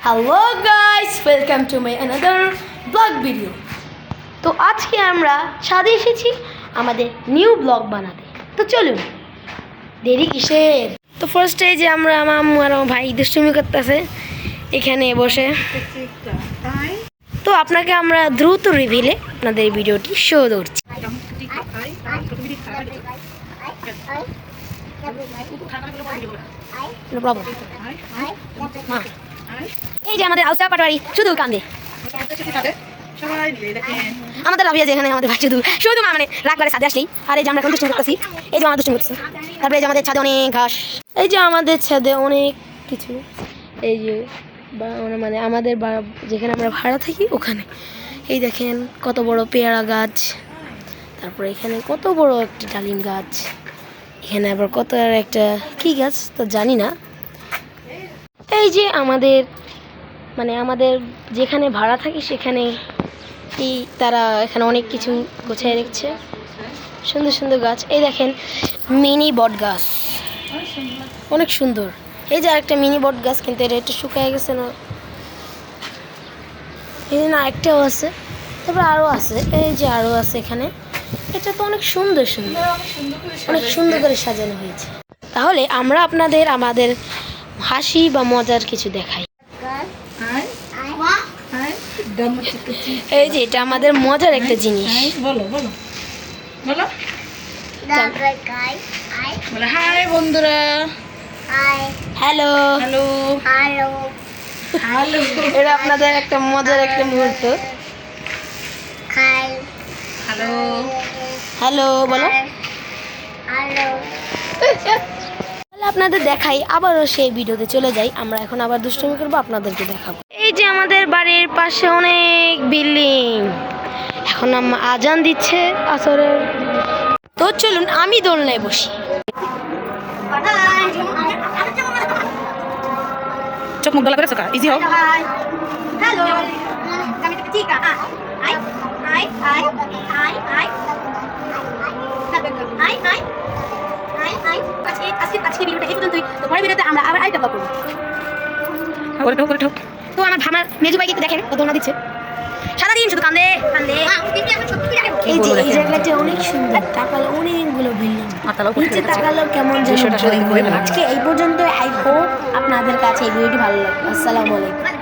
Hello guys welcome to my another blog video তো আজকে আমরা ছাদে এসেছি আমাদের নিউ ব্লগ বানাতে তো চলুন দেরি কিসের তো ফার্স্টে যে আমরা আমার আম্মু আর আমার ভাই দুষ্টুমি করতেছে এখানে বসে তো আপনাকে আমরা দ্রুত রিভিলে আপনাদের ভিডিওটি শো করছি No problem. মা, এই যে আমাদের আউসা পাটোয়ারি শুধু কান্দে। আমাদের লাভিয়া যেখানে আমাদের ভাই শুধু শুধু মানে রাগ করে আসলেই। আর এই যে আমরা এখন দুষ্টুমি করতেছি, এই যে আমরা দুষ্টুমি করতেছি। তারপরে এই যে আমাদের ছাদে অনেক ঘাস। এই যে আমাদের ছাদে অনেক কিছু। এই যে মানে- মানে আমাদের যেখানে আমরা ভাড়া থাকি, ওখানে। এই দেখেন কত বড় পেয়ারা গাছ। তারপরে এখানে কত বড় একটি ডালিম গাছ। এখানে আবার কত আর একটা কী গাছ, তো জানি না। এই যে আমাদের মানে আমাদের যেখানে ভাড়া থাকি সেখানে এই তারা এখানে অনেক কিছু গোছায় রেখেছে। সুন্দর সুন্দর গাছ। এই দেখেন, মিনি বট গাছ। অনেক সুন্দর। এই যে আরেকটা মিনি বট গাছ, কিন্তু এটা একটু শুকায় গেছে না। এই না, একটাও আছে। তারপর আরও আছে। এই যে আরও আছে এখানে। এটা তো অনেক সুন্দর সুন্দর। অনেক সুন্দর করে সাজানো হয়েছে। তাহলে আমরা আপনাদের, আমাদের হাসি বা মজার কিছু দেখাই। এই যে এটা আমাদের মজার একটা জিনিস। বলো বলো। বলো। বলো হাই বন্ধুরা। হ্যালো। হ্যালো। হ্যালো। এটা আপনাদের একটা মজার একটা মুহূর্ত। হ্যালো। হ্যালো। বলো। তাহলে আপনাদের দেখাই আবারও সেই ভিডিওতে চলে যাই। আমরা এখন আবার দুষ্টুমি করব আপনাদেরকে দেখাবো। এই যে আমাদের বাড়ির পাশে অনেক বিল্ডিং। এখন আম্মা আজান দিচ্ছে আসরের। তো চলুন আমি দোলনায় বসি। চোখ মুখ গলা করে চোখা ইজি হোক হ্যালো পরের ভিডিওতে আমরা আবার আরেকটা ব্লগ করব। করে ঠোক করে ঠোক। তো আমার ভামার মেজু ভাইকে একটু দেখেন ও দোলনা দিচ্ছে। সারাদিন শুধু কান্দে কান্দে এই যে এই জায়গাটা অনেক সুন্দর। তাকালো অনেকগুলো বিল্ডিং নিচে তাকালো কেমন যেন। আজকে এই পর্যন্ত আই হোপ আপনাদের কাছে এই ভিডিওটি ভালো লাগবে আসসালামু আলাইকুম।